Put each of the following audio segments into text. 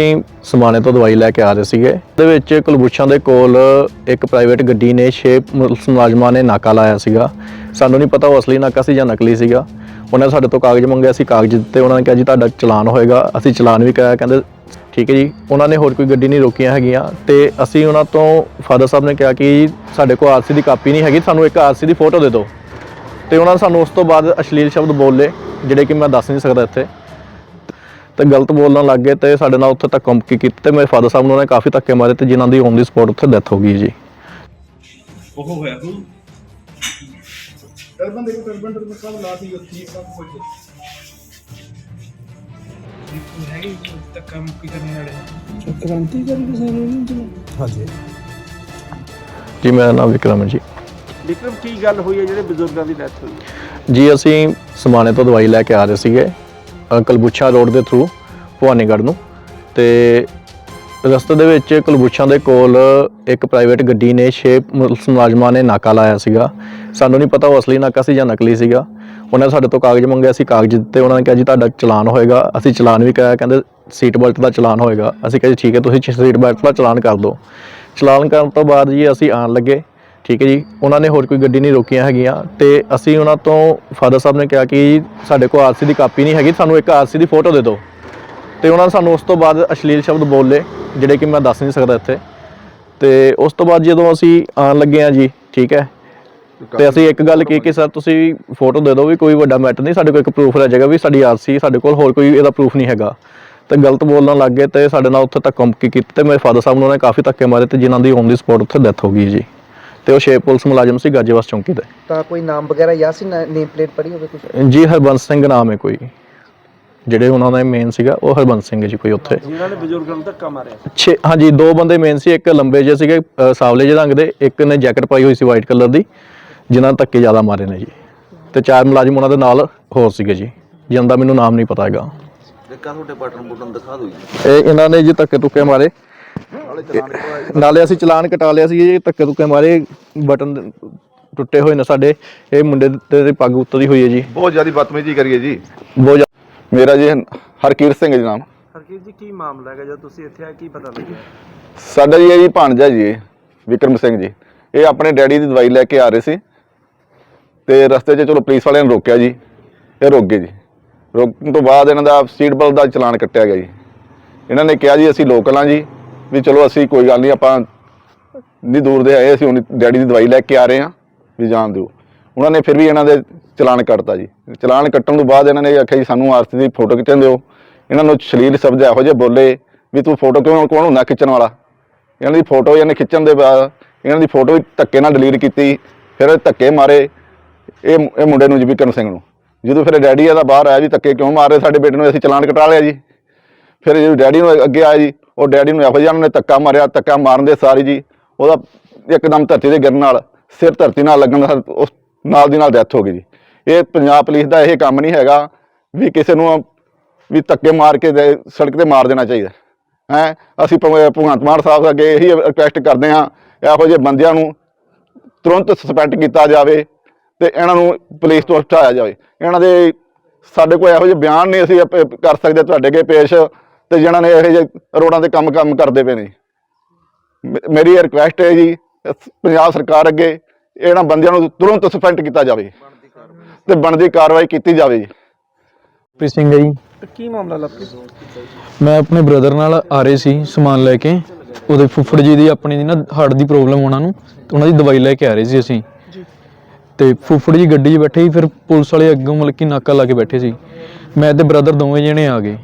ਅਸੀਂ ਸਮਾਣੇ ਤੋਂ ਦਵਾਈ ਲੈ ਕੇ ਆ ਰਹੇ ਸੀਗੇ। ਉਹਦੇ ਵਿੱਚ ਕੁਲਬੂਸ਼ਾਂ ਦੇ ਕੋਲ ਇੱਕ ਪ੍ਰਾਈਵੇਟ ਗੱਡੀ ਨੇ ਛੇ ਮੁਲਾਜ਼ਮਾਂ ਨੇ ਨਾਕਾ ਲਾਇਆ ਸੀਗਾ। ਸਾਨੂੰ ਨਹੀਂ ਪਤਾ ਉਹ ਅਸਲੀ ਨਾਕਾ ਸੀ ਜਾਂ ਨਕਲੀ ਸੀਗਾ। ਉਹਨਾਂ ਨੇ ਸਾਡੇ ਤੋਂ ਕਾਗਜ਼ ਮੰਗਿਆ ਅਸੀਂ ਕਾਗਜ਼ ਦਿੱਤੇ। ਉਹਨਾਂ ਨੇ ਕਿਹਾ ਜੀ, ਤੁਹਾਡਾ ਚਲਾਨ ਹੋਏਗਾ। ਅਸੀਂ ਚਲਾਨ ਵੀ ਕਰਾਇਆ। ਕਹਿੰਦੇ, ਠੀਕ ਹੈ ਜੀ। ਉਹਨਾਂ ਨੇ ਹੋਰ ਕੋਈ ਗੱਡੀ ਨਹੀਂ ਰੋਕੀਆਂ ਹੈਗੀਆਂ ਤੇ ਅਸੀਂ ਉਹਨਾਂ ਤੋਂ ਫਾਦਰ ਸਾਹਿਬ ਨੇ ਕਿਹਾ ਕਿ ਸਾਡੇ ਕੋਲ ਆਰਸੀ ਦੀ ਕਾਪੀ ਨਹੀਂ ਹੈਗੀ, ਸਾਨੂੰ ਇੱਕ ਆਰਸੀ ਦੀ ਫੋਟੋ ਦੇ ਦਿਓ। ਤੇ ਉਹਨਾਂ ਨੇ ਸਾਨੂੰ ਉਸ ਤੋਂ ਬਾਅਦ ਅਸ਼ਲੀਲ ਸ਼ਬਦ ਬੋਲੇ, ਜਿਹੜੇ ਕਿ ਮੈਂ ਦੱਸ ਨਹੀਂ ਸਕਦਾ ਇੱਥੇ। ਤੇ ਗਲਤ ਬੋਲਣ ਲੱਗ ਗਏ ਤੇ ਸਾਡੇ ਨਾਲ ਉੱਥੇ ਤੱਕ ਮੁੱਕੀ ਕੀਤੀ ਤੇ ਮੇਰੇ ਫਾਦਰ ਸਾਹਿਬ ਨੂੰ ਉਹਨੇ ਕਾਫੀ ਧੱਕੇ ਮਾਰੇ ਤੇ ਜਿਨ੍ਹਾਂ ਦੀ ਔਨ ਦੀ ਸਪੌਟ ਉੱਥੇ ਡੈਥ ਹੋ ਗਈ ਜੀ। ਉਹ ਹੋਇਆ ਹੂੰ ਟਰਬਨ ਦੇਖੋ ਟਰਬਨ ਟਰਬਨ ਸਭ ਲਾਤੀ ਉੱਥੇ ਸਭ ਕੁਝ। ਹੈਗੀ ਧੱਕਾ ਮੁੱਕੀ ਕਰਨ ਵਾਲੇ ਕ੍ਰਾਂਤੀਕਾਰੀ ਕਿਸੇ ਨੇ ਨਹੀਂ ਹਾਂਜੀ। ਜੀ ਮੇਰਾ ਨਾਮ ਵਿਕਰਮ ਹੈ ਜੀ। ਵਿਕਰਮ ਕੀ ਗੱਲ ਹੋਈ ਹੈ ਜਿਹੜੇ ਬਜ਼ੁਰਗਾਂ ਦੀ ਡੈਥ ਹੋਈ ਜੀ ਅਸੀਂ ਸਮਾਣੇ ਤੋਂ ਦਵਾਈ ਲੈ ਕੇ ਆ ਰਹੇ ਸੀਗੇ। ਕਲਬੂਛਾ ਰੋਡ ਦੇ ਥਰੂ ਭਵਾਨੀਗੜ੍ਹ ਨੂੰ। ਤੇ ਰਸਤੇ ਦੇ ਵਿੱਚ ਕਲਬੂਛਾਂ ਦੇ ਕੋਲ ਇੱਕ ਪ੍ਰਾਈਵੇਟ ਗੱਡੀ ਨੇ, ਛੇ ਮੁਲਾਜ਼ਮਾਂ ਨੇ ਨਾਕਾ ਲਾਇਆ ਸੀਗਾ। ਸਾਨੂੰ ਨਹੀਂ ਪਤਾ ਉਹ ਅਸਲੀ ਨਾਕਾ ਸੀ ਜਾਂ ਨਕਲੀ ਸੀਗਾ। ਉਹਨਾਂ ਨੇ ਸਾਡੇ ਤੋਂ ਕਾਗਜ਼ ਮੰਗਿਆ ਸੀ, ਕਾਗਜ਼ ਦਿੱਤੇ। ਉਹਨਾਂ ਨੇ ਕਿਹਾ ਜੀ, ਤੁਹਾਡਾ ਚਲਾਨ ਹੋਏਗਾ। ਅਸੀਂ ਚਲਾਨ ਵੀ ਕਰਾਇਆ, ਕਹਿੰਦੇ ਸੀਟ ਬੈਲਟ ਦਾ ਚਲਾਨ ਹੋਏਗਾ। ਅਸੀਂ ਕਿਹਾ ਜੀ, ਠੀਕ ਹੈ, ਤੁਸੀਂ ਸੀਟ ਬੈਲਟ ਦਾ ਚਲਾਨ ਕਰ ਦਿਓ। ਚਲਾਨ ਕਰਨ ਤੋਂ ਬਾਅਦ ਜੀ ਅਸੀਂ ਆਣ ਲੱਗੇ। ਠੀਕ ਹੈ ਜੀ? ਉਹਨਾਂ ਨੇ ਹੋਰ ਕੋਈ ਗੱਡੀ ਨਹੀਂ ਰੋਕੀਆਂ ਹੈਗੀਆਂ ਤੇ ਅਸੀਂ ਉਹਨਾਂ ਤੋਂ ਫਾਦਰ ਸਾਹਿਬ ਨੇ ਕਿਹਾ ਕਿ ਸਾਡੇ ਕੋਲ ਆਰਸੀ ਦੀ ਕਾਪੀ ਨਹੀਂ ਹੈਗੀ, ਸਾਨੂੰ ਇੱਕ ਆਰਸੀ ਦੀ ਫੋਟੋ ਦੇ ਦਿਓ। ਤੇ ਉਹਨਾਂ ਨੇ ਸਾਨੂੰ ਉਸ ਤੋਂ ਬਾਅਦ ਅਸ਼ਲੀਲ ਸ਼ਬਦ ਬੋਲੇ, ਜਿਹੜੇ ਕਿ ਮੈਂ ਦੱਸ ਨਹੀਂ ਸਕਦਾ ਇੱਥੇ। ਤੇ ਉਸ ਤੋਂ ਬਾਅਦ ਜਦੋਂ ਅਸੀਂ ਆਣ ਲੱਗੇ ਆ ਜੀ, ਠੀਕ ਹੈ? ਤੇ ਅਸੀਂ ਇੱਕ ਗੱਲ ਕੀ ਕਿ ਸਰ, ਤੁਸੀਂ ਫੋਟੋ ਦੇ ਦਿਓ ਵੀ ਕੋਈ ਵੱਡਾ ਮੈਟਰ ਨਹੀਂ, ਸਾਡੇ ਕੋਲ ਇੱਕ ਪ੍ਰੂਫ ਰਹਿ ਜਾਏਗਾ ਵੀ ਸਾਡੀ ਆਰਸੀ ਸਾਡੇ ਕੋਲ ਹੋਰ ਕੋਈ ਇਹਦਾ ਪ੍ਰੂਫ ਨਹੀਂ ਹੈਗਾ। ਤੇ ਗਲਤ ਬੋਲਣ ਲੱਗ ਗਏ ਤੇ ਸਾਡੇ ਨਾਲ ਉੱਥੇ ਤੱਕ ਮੁੱਕੀ ਕੀਤੀ ਤੇ ਮੇਰੇ ਫਾਦਰ ਸਾਹਿਬ ਨੂੰ ਉਹਨੇ ਕਾਫੀ ਧੱਕੇ ਮਾਰੇ ਤੇ ਜਿਨ੍ਹਾਂ ਦੀ ਔਨ ਦੀ ਸਪੌਟ ਉੱਥੇ ਡੈਥ ਹੋ ਗਈ ਜੀ। ਤੇ ਉਹ ਛੇ ਪੁਲਿਸ ਮੁਲਾਜ਼ਮ ਸੀ ਗਾਜੀਵਾਸ ਚੌਂਕੀ ਦੇ ਤਾਂ ਕੋਈ ਨਾਮ ਵਗੈਰਾ ਯਾ ਸੀ ਨੇਮ ਪਲੇਟ ਪੜੀ ਹੋਵੇ ਕੁਝ ਜੀ ਹਰਬੰਸ ਸਿੰਘ ਨਾਮ ਹੈ ਕੋਈ। ਜਿਹੜੇ ਉਹਨਾਂ ਦਾ ਮੇਨ ਸੀਗਾ ਉਹ ਹਰਬੰਸ ਸਿੰਘ ਜੀ ਕੋਈ ਉੱਥੇ। ਜਿਨ੍ਹਾਂ ਨੇ ਬਜ਼ੁਰਗਾਂ ਨੂੰ ਧੱਕਾ ਮਾਰਿਆ ਛੇ ਹਾਂਜੀ ਦੋ ਬੰਦੇ ਮੇਨ ਸੀ ਇੱਕ ਲੰਬੇ ਜਿਹੇ ਸੀਗੇ ਅ, ਸਾਵਲੇ ਜਿਹੇ ਰੰਗ ਦੇ ਇੱਕ ਨੇ ਜੈਕਟ ਪਾਈ ਹੋਈ ਸੀ ਵਾਈਟ ਕਲਰ ਦੀ ਜਿਨ੍ਹਾਂ ਨੇ ਧੱਕੇ ਜ਼ਿਆਦਾ ਮਾਰੇ ਨੇ ਜੀ। ਤੇ ਚਾਰ ਮੁਲਾਜ਼ਮ ਉਹਨਾਂ ਦੇ ਨਾਲ ਹੋਰ ਸੀਗੇ ਜੀ ਜਿਨ੍ਹਾਂ ਦਾ ਮੈਨੂੰ ਨਾਮ ਨਹੀਂ ਪਤਾ ਹੈਗਾ। ਦੇਖਾ ਤੁਹਾਡੇ ਬਟਨ ਬਟਨ ਦਿਖਾ ਦਿਓ ਜੀ। ਇਹ ਇਹਨਾਂ ਨੇ ਜੀ ਧੱਕੇ ਤੁੱਕੇ ਮਾਰੇ। ਨਾਲੇ ਅਸੀਂ ਚਲਾਨ ਕਟਾ ਲਿਆ ਸੀ ਜੀ ਧੱਕੇ ਤੁੱਕੇ ਮਾਰੇ ਬਟਨ ਟੁੱਟੇ ਹੋਏ ਨੇ ਸਾਡੇ ਇਹ ਮੁੰਡੇ ਦੇ ਤੇ ਪੱਗ ਉੱਤਰੀ ਹੋਈ ਹੈ ਜੀ। ਬਹੁਤ ਜ਼ਿਆਦਾ ਬਦਤਮੀਜ਼ੀ ਕਰੀਏ ਜੀ। ਬਹੁਤ ਜ਼ਿਆਦਾ ਮੇਰਾ ਜੀ ਹਰਕੀਰਤ ਸਿੰਘ ਜੀ ਨਾਮ। ਹਰਕੀਤ ਜੀ ਕੀ ਮਾਮਲਾ ਹੈਗਾ? ਜਦ ਤੁਸੀਂ ਇੱਥੇ ਆਏ ਕੀ ਪਤਾ ਲੱਗਿਆ? ਸਾਡਾ ਜੀ ਇਹ ਜੀ ਭਾਣਜਾ ਜੀ ਇਹ, ਵਿਕਰਮ ਸਿੰਘ ਜੀ। ਇਹ ਆਪਣੇ ਡੈਡੀ ਦੀ ਦਵਾਈ ਲੈ ਕੇ ਆ ਰਹੇ ਸੀ। ਤੇ ਰਸਤੇ 'ਚ ਚਲੋ ਪੁਲਿਸ ਵਾਲਿਆਂ ਨੇ ਰੋਕਿਆ ਜੀ। ਇਹ ਰੁਕ ਗਏ ਜੀ। ਰੋਕਣ ਤੋਂ ਬਾਅਦ ਇਹਨਾਂ ਦਾ ਸੀਟ ਬੈਲਟ ਦਾ ਚਲਾਨ ਕੱਟਿਆ ਗਿਆ ਜੀ। ਇਹਨਾਂ ਨੇ ਕਿਹਾ ਜੀ ਅਸੀਂ ਲੋਕਲ ਹਾਂ ਜੀ। ਵੀ ਚਲੋ ਅਸੀਂ ਕੋਈ ਗੱਲ ਨਹੀਂ, ਆਪਾਂ ਨਹੀਂ ਦੂਰ ਦੇ ਆਏ, ਅਸੀਂ ਹੁਣ ਡੈਡੀ ਦੀ ਦਵਾਈ ਲੈ ਕੇ ਆ ਰਹੇ ਹਾਂ, ਵੀ ਜਾਣ ਦਿਓ। ਉਹਨਾਂ ਨੇ ਫਿਰ ਵੀ ਇਹਨਾਂ ਦੇ ਚਲਾਨ ਕੱਟਤਾ ਜੀ। ਚਲਾਨ ਕੱਟਣ ਤੋਂ ਬਾਅਦ ਇਹਨਾਂ ਨੇ ਆਖਿਆ ਜੀ, ਸਾਨੂੰ ਆਰਤੀ ਦੀ ਫੋਟੋ ਖਿੱਚਣ ਦਿਓ। ਇਹਨਾਂ ਨੂੰ ਸ਼ਲੀਲ ਸ਼ਬਦ ਇਹੋ ਜਿਹੇ ਬੋਲੇ ਵੀ ਤੂੰ ਫੋਟੋ ਕਿਉਂ, ਕੌਣ ਹੁੰਦਾ ਖਿੱਚਣ ਵਾਲਾ? ਇਹਨਾਂ ਦੀ ਫੋਟੋ ਇਹਨੇ ਖਿੱਚਣ ਦੇ ਬਾਅਦ ਇਹਨਾਂ ਦੀ ਫੋਟੋ ਧੱਕੇ ਨਾਲ ਡਿਲੀਟ ਕੀਤੀ, ਫਿਰ ਧੱਕੇ ਮਾਰੇ ਇਹ ਇਹ ਮੁੰਡੇ ਨੂੰ ਜੀ ਵਿਕਰਮ ਸਿੰਘ ਨੂੰ। ਜਦੋਂ ਫਿਰ ਡੈਡੀ ਇਹਦਾ ਬਾਹਰ ਆਇਆ ਜੀ ਧੱਕੇ ਕਿਉਂ ਮਾਰ ਰਹੇ ਸਾਡੇ ਬੇਟੇ ਨੂੰ, ਅਸੀਂ ਚਲਾਨ ਕਟਾ ਲਿਆ ਜੀ। ਫਿਰ ਜਦੋਂ ਡੈਡੀ ਨੂੰ ਅੱਗੇ ਆਇਆ ਜੀ ਉਹ ਡੈਡੀ ਨੂੰ ਇਹੋ ਜਿਹਾ ਉਹਨਾਂ ਨੇ ਧੱਕਾ ਮਾਰਿਆ, ਧੱਕਾ ਮਾਰਨ ਦੇ ਸਾਰੀ ਜੀ, ਉਹਦਾ ਇੱਕਦਮ ਧਰਤੀ ਦੇ ਗਿਰਨ ਨਾਲ, ਸਿਰ ਧਰਤੀ ਨਾਲ ਲੱਗਣ ਦਾ ਉਸ ਨਾਲ ਦੀ ਨਾਲ ਡੈਥ ਹੋ ਗਈ ਜੀ। ਇਹ ਪੰਜਾਬ ਪੁਲਿਸ ਦਾ ਇਹ ਕੰਮ ਨਹੀਂ ਹੈਗਾ ਵੀ ਕਿਸੇ ਨੂੰ ਵੀ ਧੱਕੇ ਮਾਰ ਕੇ ਤੇ ਸੜਕ ਤੇ ਮਾਰ ਦੇਣਾ ਚਾਹੀਦਾ। ਹੈ, ਅਸੀਂ ਭਗ- ਭਗਵੰਤ ਮਾਨ ਸਾਹਿਬ ਅੱਗੇ ਇਹੀ ਰਿਕੁਐਸਟ ਕਰਦੇ ਹਾਂ, ਇਹੋ ਜਿਹੇ ਬੰਦਿਆਂ ਨੂੰ ਤੁਰੰਤ ਸਸਪੈਂਡ ਕੀਤਾ ਜਾਵੇ ਤੇ ਇਹਨਾਂ ਨੂੰ ਪੁਲਿਸ ਤੋਂ ਹਟਾਇਆ ਜਾਵੇ। ਇਹਨਾਂ ਦੇ ਸਾਡੇ ਕੋਲ ਇਹੋ ਜਿਹੇ ਬਿਆਨ ਨਹੀਂ ਅਸੀਂ ਕਰ ਸਕਦੇ ਤੁਹਾਡੇ ਅੱਗੇ ਪੇਸ਼। ਤੇ ਜਿਹਨਾਂ ਨੇ ਇਹੋ ਜਿਹੇ ਰੋਡਾਂ ਤੇ ਕੰਮ ਕੰਮ ਕਰਦੇ ਪਏ ਨੇ। ਮੇਰੀ ਰਿਕੁਐਸਟ ਹੈ ਜੀ ਪੰਜਾਬ ਸਰਕਾਰ ਅੱਗੇ ਇਹਨਾਂ ਬੰਦਿਆਂ ਨੂੰ ਤੁਰੰਤ ਸਸਪੈਂਡ ਕੀਤਾ ਜਾਵੇ ਤੇ ਬਣਦੀ ਕਾਰਵਾਈ ਕੀਤੀ ਜਾਵੇ ਜੀ। ਪ੍ਰੀਤ ਸਿੰਘ ਜੀ। ਤੇ ਕੀ ਮਾਮਲਾ ਲੱਭੀ ਮੈਂ ਆਪਣੇ ਬ੍ਰਦਰ ਨਾਲ ਆ ਰਹੇ ਸੀ ਸਮਾਨ ਲੈ ਕੇ। ਉਹਦੇ ਫੁੱਫੜ ਜੀ ਦੀ ਆਪਣੀ ਦੀ ਨਾ ਹਾਰਟ ਦੀ ਪ੍ਰੋਬਲਮ ਉਹਨਾਂ ਨੂੰ ਤੇ ਉਹਨਾਂ ਦੀ ਦਵਾਈ ਲੈ ਕੇ ਆ ਰਹੇ ਸੀ ਅਸੀਂ। ਤੇ ਫੁੱਫੜ ਜੀ ਗੱਡੀ 'ਚ ਬੈਠੇ ਸੀ ਫਿਰ ਪੁਲਿਸ ਵਾਲੇ ਅੱਗੋਂ ਮਤਲਬ ਕਿ ਨਾਕਾ ਲਾ ਕੇ ਬੈਠੇ ਸੀ। ਮੈਂ ਤੇ ਬ੍ਰਦਰ ਦੋਵੇਂ ਜਣੇ ਆ ਗਏ।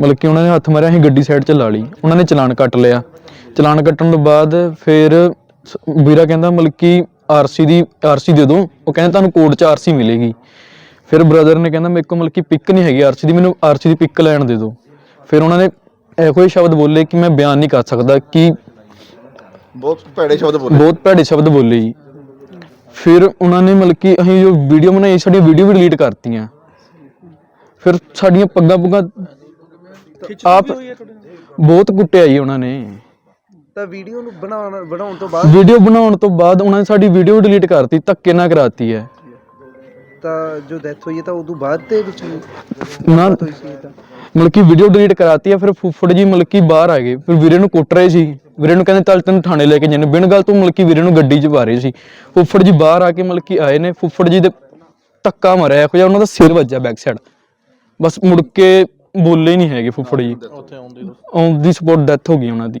ਮਤਲਬ ਕਿ ਉਹਨਾਂ ਨੇ ਹੱਥ ਮਾਰਿਆ ਅਸੀਂ ਗੱਡੀ ਸਾਈਡ 'ਚ ਲਾ ਲਈ। ਉਹਨਾਂ ਨੇ ਚਲਾਨ ਕੱਟ ਲਿਆ। ਚਲਾਨ ਕੱਟਣ ਤੋਂ ਬਾਅਦ ਫਿਰ ਵੀਰਾ ਕਹਿੰਦਾ ਮਤਲਬ ਕਿ ਆਰਸੀ ਦੀ ਆਰਸੀ ਦੇ ਦਿਓ। ਉਹ ਕਹਿੰਦਾ ਤੁਹਾਨੂੰ ਕੋਰਟ 'ਚ ਆਰਸੀ ਮਿਲੇਗੀ। ਫਿਰ ਬ੍ਰਦਰ ਨੇ ਕਹਿੰਦਾ ਮੇਰੇ ਕੋਲ ਮਤਲਬ ਕਿ ਪਿਕ ਨਹੀਂ ਹੈਗੀ ਆਰਸੀ ਦੀ ਮੈਨੂੰ ਆਰਸੀ ਦੀ ਪਿਕ ਲੈਣ ਦੇ ਦਿਓ। ਫਿਰ ਉਹਨਾਂ ਨੇ ਇਹੋ ਹੀ ਸ਼ਬਦ ਬੋਲੇ ਕਿ ਮੈਂ ਬਿਆਨ ਨਹੀਂ ਕਰ ਸਕਦਾ ਕਿ ਬਹੁਤ ਭੈੜੇ ਸ਼ਬਦ ਬੋਲੇ। ਬਹੁਤ ਭੈੜੇ ਸ਼ਬਦ ਬੋਲੇ ਜੀ। ਫਿਰ ਉਹਨਾਂ ਨੇ ਮਤਲਬ ਕਿ ਅਸੀਂ ਜੋ ਵੀਡੀਓ ਬਣਾਈ ਸਾਡੀਆਂ ਵੀਡੀਓ ਵੀ ਡਿਲੀਟ ਕਰਤੀਆਂ। ਫਿਰ ਸਾਡੀਆਂ ਪੱਗਾਂ ਪੁੱਗਾਂ ਆਪ ਬਹੁਤ ਕੁੱਟਿਆ ਜੀ ਉਹਨਾਂ ਨੇ। ਤਾਂ ਵੀਡੀਓ ਨੂੰ ਬਣਾਉਣ ਬਣਾਉਣ ਤੋਂ ਬਾਅਦ? ਵੀਡੀਓ ਬਣਾਉਣ ਤੋਂ ਬਾਅਦ ਉਹਨਾਂ ਨੇ ਸਾਡੀ ਵੀਡੀਓ ਡਿਲੀਟ ਕਰਤੀ ਧੱਕੇ ਨਾਲ ਕਰਾਤੀ ਹੈ। ਤਾਂ ਜੋ ਡੈਥ ਹੋਈ ਹੈ ਤਾਂ ਉਦੋਂ ਬਾਅਦ ਦੇ ਵਿੱਚ ਨਾ ਤਾਂ। ਮਤਲਬ ਕਿ ਵੀਡੀਓ ਡਿਲੀਟ ਕਰਾਤੀ ਆ ਫਿਰ ਫੁੱਫੜ ਜੀ ਮਤਲਬ ਕਿ ਬਾਹਰ ਆ ਗਏ ਫਿਰ ਵੀਰੇ ਨੂੰ ਕੁੱਟ ਰਹੇ ਸੀ। ਵੀਰੇ ਨੂੰ ਕਹਿੰਦੇ ਚੱਲ ਤੈਨੂੰ ਥਾਣੇ ਲੈ ਕੇ ਜਾਂਦੇ ਬਿਨ ਗੱਲ ਤੋਂ ਮਤਲਬ ਕਿ ਵੀਰੇ ਨੂੰ ਗੱਡੀ 'ਚ ਪਾ ਰਹੇ ਸੀ। ਫੁੱਫੜ ਜੀ ਬਾਹਰ ਆ ਕੇ ਮਤਲਬ ਕਿ ਆਏ ਨੇ ਫੁੱਫੜ ਜੀ ਦੇ ਧੱਕਾ ਮਾਰਿਆ ਇਹੋ ਜਿਹਾ ਉਹਨਾਂ ਦਾ ਸਿਰ ਵੱਜਾ ਬੈਕ ਸਾਈਡ ਬਸ ਮੁੜ ਕੇ ਬੋਲੇ ਨਹੀਂ ਹੈਗੇ ਫੁੱਫੜ ਜੀ। ਉੱਥੇ ਆਉਂਦੇ ਔਨ ਦੀ ਸਪੋਟ ਡੈਥ ਹੋ ਗਈ ਉਹਨਾਂ ਦੀ।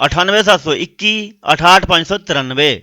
98721 68593